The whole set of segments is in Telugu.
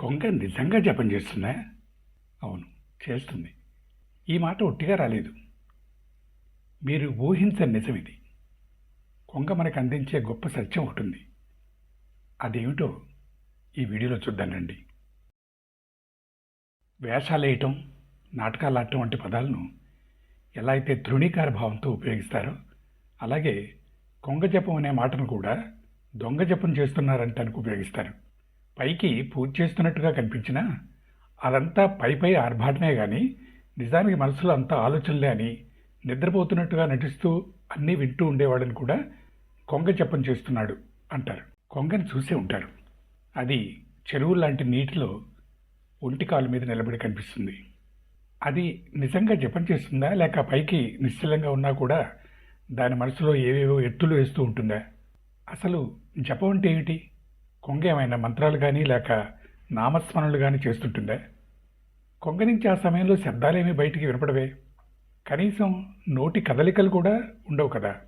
కొంగ నిజంగా జపం చేస్తుందా? అవును చేస్తుంది. ఈ మాట ఒట్టిగా రాలేదు. మీరు ఊహించని నిజం ఇది. కొంగ మనకు అందించే గొప్ప సత్యం ఒకటి ఉంది అదేమిటో ఈ వీడియోలో చూద్దానండి వేషాలేయటం నాటకాలు ఆడటం వంటి పదాలను ఎలా అయితే తృణీకార భావంతో ఉపయోగిస్తారో అలాగే కొంగ జపం అనే మాటను కూడా దొంగ జపం చేస్తున్నారంటానికి ఉపయోగిస్తారు. పైకి పూజ చేస్తున్నట్టుగా కనిపించినా అదంతా పై పై ఆర్భాటమే కానీ నిజానికి మనసులో అంతా ఆలోచనలే అని నిద్రపోతున్నట్టుగా నటిస్తూ అన్నీ వింటూ ఉండేవాడని కూడా కొంగ జపం చేస్తున్నాడు అంటారు. కొంగని చూసే ఉంటారు. అది చెరువు లాంటి నీటిలో ఒంటి కాలు మీద నిలబడి కనిపిస్తుంది. అది నిజంగా జపం చేస్తుందా లేక పైకి నిశ్చలంగా ఉన్నా కూడా దాని మనసులో ఏవేవో ఎత్తులు వేస్తూ ఉంటుందా? అసలు జపం అంటే ఏమిటి? కొంగ ఏమైనా మంత్రాలు కానీ లేక నామస్మరణలు కానీ చేస్తుంటుందా? కొంగ నుంచి ఆ సమయంలో శబ్దాలేమీ బయటికి వినపడవే. కనీసం నోటి కదలికలు కూడా ఉండవు కదా.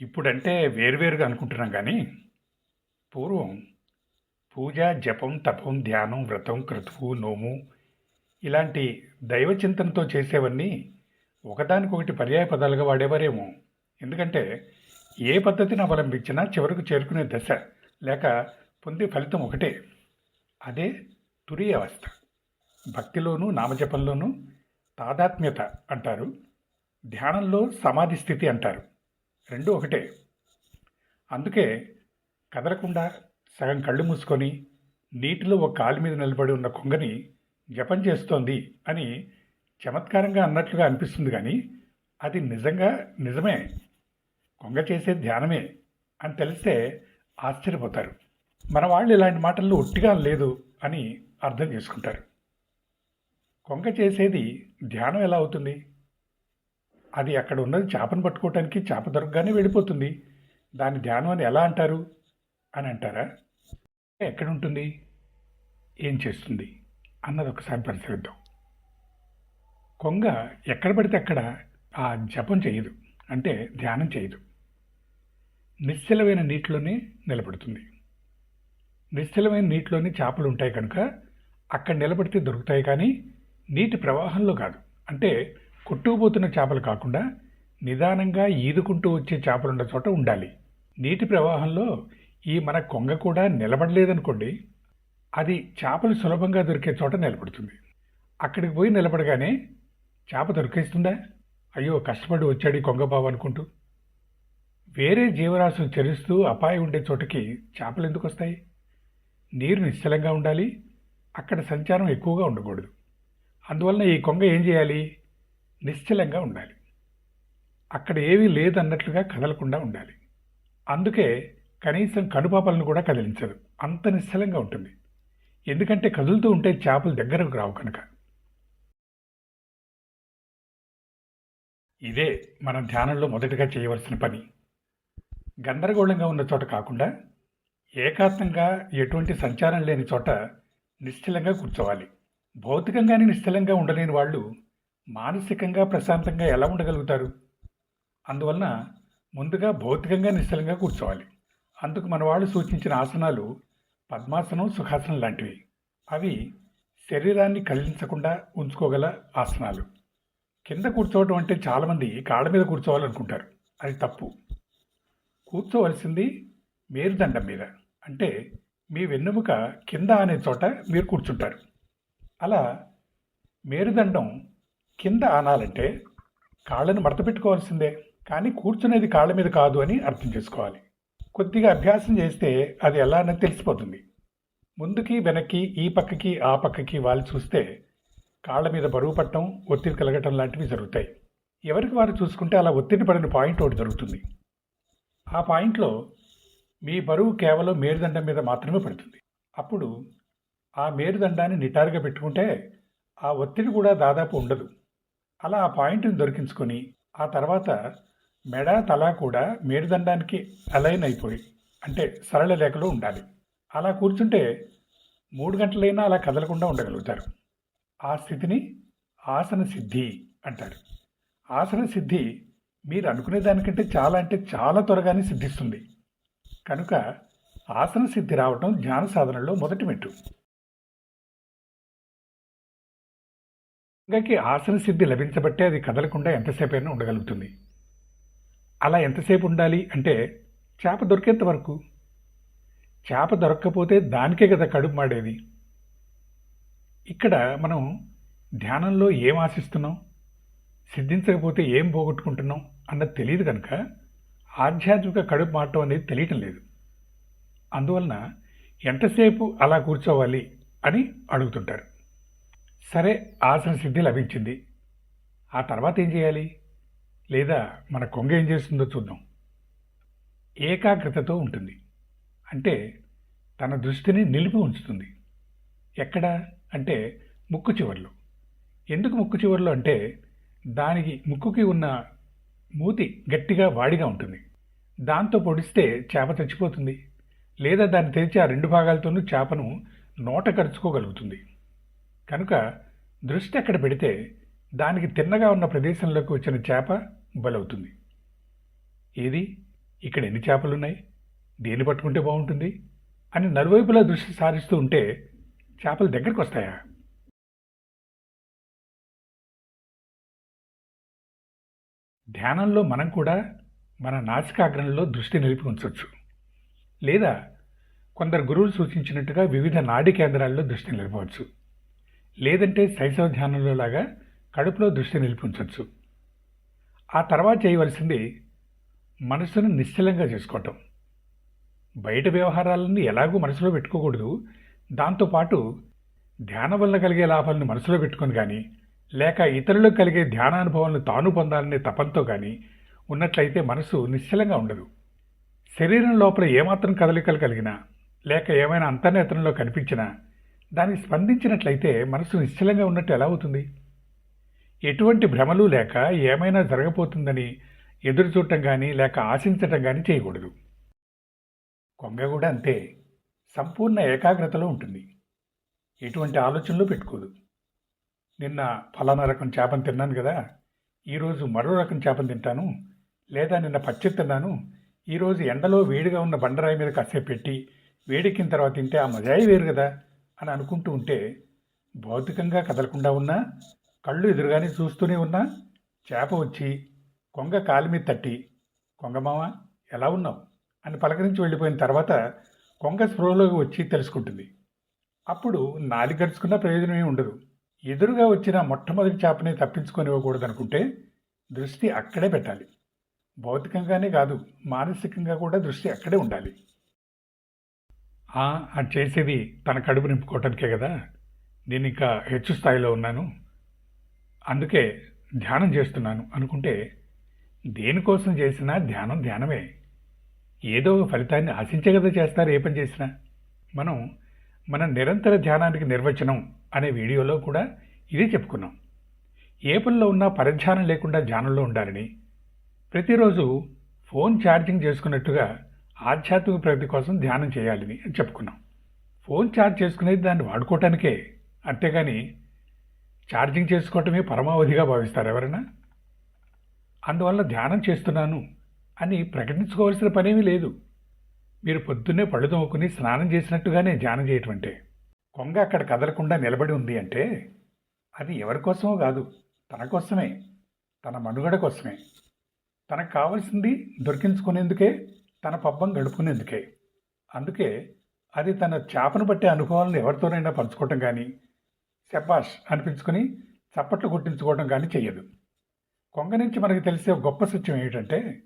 ఇప్పుడంటే వేరువేరుగా అనుకుంటున్నాం కానీ పూర్వం పూజ జపం తపం ధ్యానం వ్రతం క్రతువు నోము ఇలాంటి దైవ చింతనతో చేసేవన్నీ ఒకదానికొకటి పర్యాయ పదాలుగా వాడేవారేమో. ఎందుకంటే ఏ పద్ధతిని అవలంబించినా చివరకు చేరుకునే దశ లేక పొందే ఫలితం ఒకటే. అదే తురియ అవస్థ. భక్తిలోనూ నామజపంలోనూ తాదాత్మ్యత అంటారు. ధ్యానంలో సమాధి స్థితి అంటారు. రెండు ఒకటే. అందుకే కదలకుండా సగం కళ్ళు మూసుకొని నీటిలో ఒక కాలు మీద నిలబడి ఉన్న కొంగని జపం చేస్తోంది అని చమత్కారంగా అన్నట్లుగా అనిపిస్తుంది కానీ అది నిజంగా నిజమే. కొంగ చేసే ధ్యానమే అని తెలిస్తే ఆశ్చర్యపోతారు. మన వాళ్ళు ఇలాంటి మాటల్లో ఒట్టిగా లేదు అని అర్థం చేసుకుంటారు. కొంగ చేసేది ధ్యానం ఎలా అవుతుంది? అది అక్కడ ఉన్నది చేపను పట్టుకోవటానికి చేప దొరకగానే వెళ్ళిపోతుంది. దాని ధ్యానం అని ఎలా అంటారు? అని అంటారా? ఎక్కడ ఉంటుంది? ఏం చేస్తుంది? అన్నది ఒకసారి పరిశీలిద్దాం. కొంగ ఎక్కడ పడితే అక్కడ ఆ జపం చేయదు. అంటే ధ్యానం చేయదు. నిశ్చలమైన నీటిలోనే నిలబడుతుంది. నిశ్చలమైన నీటిలోనే చేపలు ఉంటాయి కనుక అక్కడ నిలబడితే దొరుకుతాయి కానీ నీటి ప్రవాహంలో కాదు. అంటే కొట్టుకుపోతున్న చేపలు కాకుండా నిదానంగా ఈదుకుంటూ వచ్చే చేపలున్న చోట ఉండాలి. నీటి ప్రవాహంలో ఈ మన కొంగ కూడా నిలబడలేదనుకోండి అది చేపలు సులభంగా దొరికే చోట నిలబడుతుంది. అక్కడికి పోయి నిలబడగానే చేప దొరికేస్తుందా? అయ్యో కష్టపడి వచ్చాడు ఈ కొంగబాబు అనుకుంటూ. వేరే జీవరాశులు చరిస్తూ అపాయం ఉండే చోటకి చేపలు ఎందుకు వస్తాయి? నీరు నిశ్చలంగా ఉండాలి అక్కడ సంచారం ఎక్కువగా ఉండకూడదు. అందువలన ఈ కొంగ ఏం చేయాలి? నిశ్చలంగా ఉండాలి. అక్కడ ఏమీ లేదన్నట్లుగా కదలకుండా ఉండాలి. అందుకే కనీసం కనుపాపలను కూడా కదిలించదు. అంత నిశ్చలంగా ఉంటుంది. ఎందుకంటే కదులుతూ ఉంటే చేపలు దగ్గరకు రావు కనుక. ఇదే మన ధ్యానంలో మొదటగా చేయవలసిన పని. గందరగోళంగా ఉన్న చోట కాకుండా ఏకాంతంగా ఎటువంటి సంచారం లేని చోట నిశ్చలంగా కూర్చోవాలి. భౌతికంగానే నిశ్చలంగా ఉండలేని వాళ్ళు మానసికంగా ప్రశాంతంగా ఎలా ఉండగలుగుతారు? అందువలన ముందుగా భౌతికంగా నిశ్చలంగా కూర్చోవాలి. అందుకు మన వాళ్ళు సూచించిన ఆసనాలు పద్మాసనం సుఖాసనం లాంటివి. అవి శరీరాన్ని కదిలించకుండా ఉంచుకోగల ఆసనాలు. కింద కూర్చోవడం అంటే చాలామంది కాళ్ళ మీద కూర్చోవాలనుకుంటారు. అది తప్పు. కూర్చోవలసింది మేరుదండం మీద. అంటే మీ వెన్నెముక కింద అనే చోట మీరు కూర్చుంటారు. అలా మేరుదండం కింద ఆనాలంటే కాళ్ళను మడత పెట్టుకోవాల్సిందే. కానీ కూర్చునేది కాళ్ళ మీద కాదు అని అర్థం చేసుకోవాలి. కొద్దిగా అభ్యాసం చేస్తే అది ఎలా అన్నది తెలిసిపోతుంది. ముందుకి వెనక్కి ఈ పక్కకి ఆ పక్కకి వాళ్ళు చూస్తే కాళ్ళ మీద బరువు పట్టడం ఒత్తిడి కలగటం లాంటివి జరుగుతాయి. ఎవరికి వారు చూసుకుంటే అలా ఒత్తిడి పడిన పాయింట్ ఒకటి జరుగుతుంది. ఆ పాయింట్లో మీ బరువు కేవలం మేరుదండం మీద మాత్రమే పడుతుంది. అప్పుడు ఆ మేరుదండాన్ని నిటారుగా పెట్టుకుంటే ఆ ఒత్తిడి కూడా దాదాపు ఉండదు. అలా ఆ పాయింట్ని దొరికించుకొని ఆ తర్వాత మెడ తల కూడా మేరుదండానికి అలైన్ అయిపోయి అంటే సరళ రేఖలో ఉండాలి. అలా కూర్చుంటే మూడు గంటలైనా అలా కదలకుండా ఉండగలుగుతారు. ఆ స్థితిని ఆసన సిద్ధి అంటారు. ఆసన సిద్ధి మీరు అనుకునే దానికంటే చాలా అంటే చాలా త్వరగానే సిద్ధిస్తుంది. కనుక ఆసన సిద్ధి రావటం ధ్యాన సాధనలో మొదటి మెట్టు. ఇంకాకి ఆసన సిద్ధి లభించబట్టే అది కదలకుండా ఎంతసేపు అయినా ఉండగలుగుతుంది. అలా ఎంతసేపు ఉండాలి అంటే చేప దొరికేంత వరకు? చేప దొరక్కపోతే దానికే కదా కడుపు మాడేది. ఇక్కడ మనం ధ్యానంలో ఏం ఆశిస్తున్నాం? సిద్ధించకపోతే ఏం పోగొట్టుకుంటున్నాం అన్నది తెలియదు కనుక ఆధ్యాత్మిక కడుపు మాటం అనేది తెలియటం లేదు. అందువలన ఎంతసేపు అలా కూర్చోవాలి అని అడుగుతుంటారు. సరే ఆసన సిద్ధి లభించింది. ఆ తర్వాత ఏం చేయాలి? లేదా మన కొంగ ఏం చేస్తుందో చూద్దాం. ఏకాగ్రతతో ఉంటుంది. అంటే తన దృష్టిని నిలిపి ఉంచుతుంది. ఎక్కడ? అంటే ముక్కు చివర్లో. ఎందుకు ముక్కు చివర్లో? అంటే దానికి ముక్కుకి ఉన్న మూతి గట్టిగా వాడిగా ఉంటుంది. దాంతో పొడిస్తే చేప చచ్చిపోతుంది. లేదా దాన్ని తెరిచి ఆ రెండు భాగాలతోనూ చేపను నోట కరుచుకోగలుగుతుంది. కనుక దృష్టి అక్కడ పెడితే దానికి తిన్నగా ఉన్న ప్రదేశంలోకి వచ్చిన చేప బలవుతుంది. ఏది? ఇక్కడ ఎన్ని చేపలున్నాయి? దేన్ని పట్టుకుంటే బాగుంటుంది? అని నలువైపులా దృష్టి సారిస్తూ ఉంటే చేపలు దగ్గరికి వస్తాయా ధ్యానంలో మనం కూడా మన నాసికాగ్రంలో దృష్టి నిలిపి ఉంచవచ్చు లేదా కొందరు గురువులు సూచించినట్టుగా వివిధ నాడి కేంద్రాల్లో దృష్టి నిలపవచ్చు. లేదంటే శైశవ ధ్యానంలో లాగా కడుపులో దృష్టి నిలిపి ఉంచవచ్చు ఆ తర్వాత చేయవలసింది మనసును నిశ్చలంగా చేసుకోవటం. బయట వ్యవహారాలను ఎలాగూ మనసులో పెట్టుకోకూడదు. దాంతోపాటు ధ్యానం వల్ల కలిగే లాభాలను మనసులో పెట్టుకొని కానీ లేక ఇతరులకు కలిగే ధ్యానానుభవాలను తాను పొందాలనే తపంతో కానీ ఉన్నట్లయితే మనసు నిశ్చలంగా ఉండదు. శరీరం లోపల ఏమాత్రం కదలికలు కలిగినా లేక ఏమైనా అంతర్నేత్రంలో కనిపించినా దానికి స్పందించినట్లయితే మనసు నిశ్చలంగా ఉన్నట్టు ఎలా అవుతుంది? ఎటువంటి భ్రమలు లేక ఏమైనా జరగబోతుందని ఎదురు చూడటం కానీ లేక ఆశించటం కానీ చేయకూడదు. కొంగ కూడా అంతే. సంపూర్ణ ఏకాగ్రతలో ఉంటుంది. ఎటువంటి ఆలోచనలు పెట్టుకోదు. నిన్న ఫలానా రకం చేపను తిన్నాను కదా. ఈరోజు మరో రకం చేపను తింటాను. లేదా నిన్న పచ్చి తిన్నాను. ఈరోజు ఎండలో వేడిగా ఉన్న బండరాయి మీద కాసేపు పెట్టి వేడెక్కిన తర్వాత తింటే ఆ మజాయి వేరు కదా అని అనుకుంటూ ఉంటే భౌతికంగా కదలకుండా ఉన్నా కళ్ళు ఎదురుగానే చూస్తూనే ఉన్నా చేప వచ్చి కొంగ కాలు మీద తట్టి కొంగమామ ఎలా ఉన్నావు? అని పలకరించి వెళ్ళిపోయిన తర్వాత కొంగ స్పృహలోకి వచ్చి తెలుసుకుంటుంది. అప్పుడు నాలి గడుచుకున్న ప్రయోజనమే ఉండదు. ఎదురుగా వచ్చిన మొట్టమొదటి చేపని తప్పించుకొని ఇవ్వకూడదు అనుకుంటే దృష్టి అక్కడే పెట్టాలి. భౌతికంగానే కాదు మానసికంగా కూడా దృష్టి అక్కడే ఉండాలి. అది చేసేది తన కడుపు నింపుకోవటానికే కదా. నేను ఇంకా హెచ్చు స్థాయిలో ఉన్నాను. అందుకే ధ్యానం చేస్తున్నాను అనుకుంటే దేనికోసం చేసినా ధ్యానం ధ్యానమే. ఏదో ఒక ఫలితాన్ని ఆశించే కదా చేస్తారు ఏ పని చేసినా. మనం మన నిరంతర ధ్యానానికి నిర్వచనం అనే వీడియోలో కూడా ఇదే చెప్పుకున్నాం. ఏ పనిలో ఉన్నా పరిధ్యానం లేకుండా ధ్యానంలో ఉండాలని. ప్రతిరోజు ఫోన్ ఛార్జింగ్ చేసుకున్నట్టుగా ఆధ్యాత్మిక ప్రగతి కోసం ధ్యానం చేయాలని చెప్పుకున్నాం. ఫోన్ ఛార్జ్ చేసుకునేది దాన్ని వాడుకోవటానికే అంతేగాని ఛార్జింగ్ చేసుకోవటమే పరమావధిగా భావిస్తారు ఎవరైనా అందువల్ల ధ్యానం చేస్తున్నాను అని ప్రకటించుకోవాల్సిన పనేమీ లేదు. మీరు పొద్దున్నే పళ్ళు తోముకుని స్నానం చేసినట్టుగానే ధ్యానం చేయటం అంటే. కొంగ అక్కడ కదలకుండా నిలబడి ఉంది అంటే అది ఎవరి కోసమో కాదు. తన కోసమే. తన మనుగడ కోసమే. తనకు కావలసింది దొరికించుకునేందుకే తన పబ్బం గడుపుకునేందుకే. అందుకే అది తన చేపను పట్టే అనుభవాలను ఎవరితోనైనా పంచుకోవటం కానీ శబాష్ అనిపించుకొని చప్పట్లు కొట్టించుకోవడం కానీ చెయ్యదు. కొంగ నుంచి మనకు తెలిసే గొప్ప సత్యం ఏమిటంటే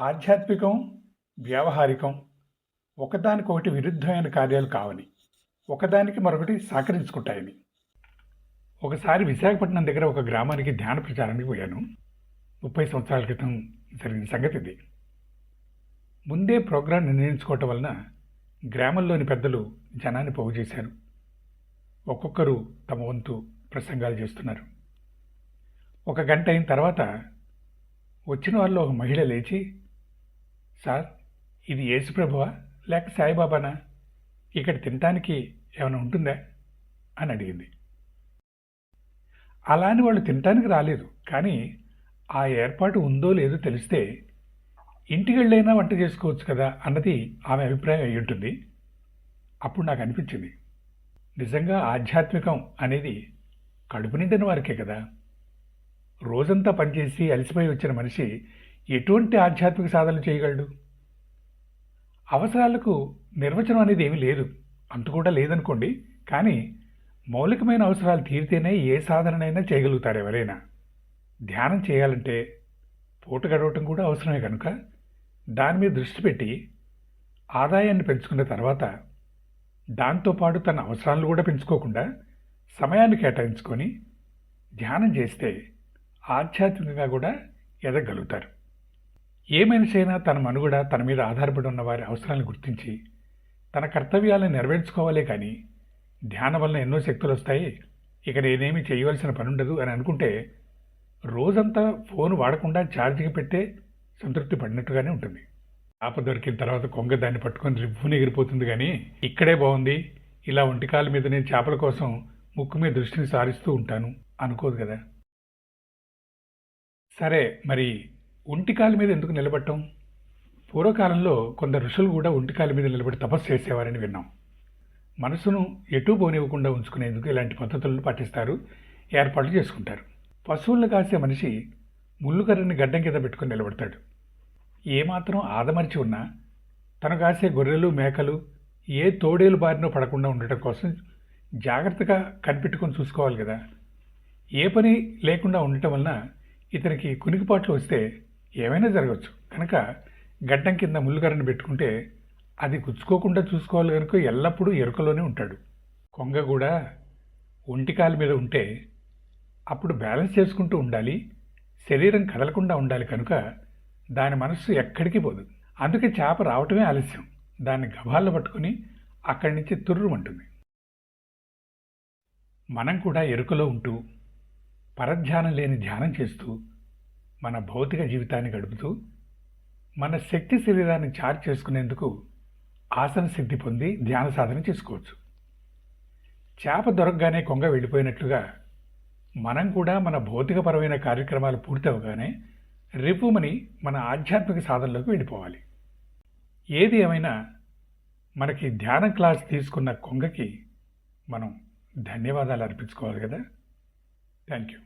ఆధ్యాత్మికం వ్యావహారికం ఒకదానికొకటి విరుద్ధమైన కార్యాలు కావని. ఒకదానికి మరొకటి సహకరించుకుంటాయని. ఒకసారి విశాఖపట్నం దగ్గర ఒక గ్రామానికి ధ్యాన ప్రచారానికి పోయాను. ముప్పై సంవత్సరాల క్రితం జరిగిన సంగతి ఇది. ముందే ప్రోగ్రాం నిర్ణయించుకోవటం వలన గ్రామంలోని పెద్దలు జనాన్ని పోగు చేశారు. ఒక్కొక్కరు తమ వంతు ప్రసంగాలు చేస్తున్నారు. ఒక గంట అయిన తర్వాత వచ్చిన వాళ్ళు ఒక మహిళ లేచి సార్ ఇది యేసుప్రభువా? లేక సాయిబాబానా? ఇక్కడ తినటానికి ఏమైనా ఉంటుందా? అని అడిగింది. అలా అని వాళ్ళు తినటానికి రాలేదు. కానీ ఆ ఏర్పాటు ఉందో లేదో తెలిస్తే ఇంటికి వెళ్ళైనా వంట చేసుకోవచ్చు కదా అన్నది ఆమె అభిప్రాయం అయి ఉంటుంది. అప్పుడు నాకు అనిపించింది. నిజంగా ఆధ్యాత్మికం అనేది కడుపు నిండిన వారికే కదా. రోజంతా పనిచేసి అలసిపోయి వచ్చిన మనిషి ఎటువంటి ఆధ్యాత్మిక సాధనలు చేయగలడు? అవసరాలకు నిర్వచనం అనేది ఏమీ లేదు. అంత కూడా లేదనుకోండి కానీ మౌలికమైన అవసరాలు తీరితేనే ఏ సాధననైనా చేయగలుగుతారు ఎవరైనా. ధ్యానం చేయాలంటే పూట గడవటం కూడా అవసరమే కనుక దాని మీద దృష్టి పెట్టి ఆదాయాన్ని పెంచుకున్న తర్వాత దాంతోపాటు తన అవసరాలను కూడా పెంచుకోకుండా సమయాన్ని కేటాయించుకొని ధ్యానం చేస్తే ఆధ్యాత్మికంగా కూడా ఎదగలుగుతారు. ఏ మనిషి అయినా తన మనుగడ తన మీద ఆధారపడి ఉన్న వారి అవసరాలను గుర్తించి తన కర్తవ్యాలను నెరవేర్చుకోవాలే కానీ ధ్యానం వలన ఎన్నో శక్తులు వస్తాయి. ఇక నేనేమి చేయవలసిన పని ఉండదు అని అనుకుంటే రోజంతా ఫోన్ వాడకుండా ఛార్జ్కి పెట్టే సంతృప్తి పడినట్టుగానే ఉంటుంది. ఆప దొరికిన తర్వాత కొంగ దాన్ని పట్టుకొని రివ్వుని ఎగిరిపోతుంది కానీ ఇక్కడే బాగుంది ఇలా ఒంటికాల మీద నేను చేపల కోసం ముక్కు మీద దృష్టిని సారిస్తూ ఉంటాను. అనుకోదు కదా. సరే మరి ఒంటికాల మీద ఎందుకు నిలబట్టం పూర్వకాలంలో కొందరు ఋషులు కూడా ఒంటికాల మీద నిలబడి తపస్సు చేసేవారని విన్నాం. మనసును ఎటూ పోనివ్వకుండా ఉంచుకునేందుకు ఇలాంటి పద్ధతులను పాటిస్తారు ఏర్పాట్లు చేసుకుంటారు. పశువులను కాసే మనిషి ముళ్ళుకర్రని గడ్డం కింద పెట్టుకుని నిలబడతాడు. ఏమాత్రం ఆదమర్చి ఉన్నా తను కాసే గొర్రెలు మేకలు ఏ తోడేలు బారినో పడకుండా ఉండటం కోసం జాగ్రత్తగా కనిపెట్టుకొని చూసుకోవాలి కదా. ఏ పని లేకుండా ఉండటం వలన ఇతనికి కునికిపాట్లు వస్తే ఏమైనా జరగవచ్చు కనుక గడ్డం కింద ముళ్ళుకర్రని పెట్టుకుంటే అది గుచ్చుకోకుండా చూసుకోవాలి కనుక ఎల్లప్పుడూ ఎరుకలోనే ఉంటాడు. కొంగ కూడా ఒంటికాల మీద ఉంటే అప్పుడు బ్యాలెన్స్ చేసుకుంటూ ఉండాలి శరీరం కదలకుండా ఉండాలి కనుక దాని మనస్సు ఎక్కడికి పోదు. అందుకే చేప రావటమే ఆలస్యం. దాన్ని గభాల్లో పట్టుకుని అక్కడి నుంచి తుర్రుమంటుంది. మనం కూడా ఎరుకలో ఉంటూ పరధ్యానం లేని ధ్యానం చేస్తూ మన భౌతిక జీవితాన్ని గడుపుతూ మన శక్తి శరీరాన్ని చార్జ్ చేసుకునేందుకు ఆసన సిద్ధి పొంది ధ్యాన సాధన చేసుకోవచ్చు. చేప దొరకగానే కొంగ వెళ్ళిపోయినట్లుగా మనం కూడా మన భౌతికపరమైన కార్యక్రమాలు పూర్తవగానే రిపుమని మన ఆధ్యాత్మిక సాధనలోకి వెళ్ళిపోవాలి. ఏది ఏమైనా మనకి ధ్యాన క్లాస్ తీసుకున్న కొంగకి మనం ధన్యవాదాలు అర్పించుకోవాలి కదా. Thank you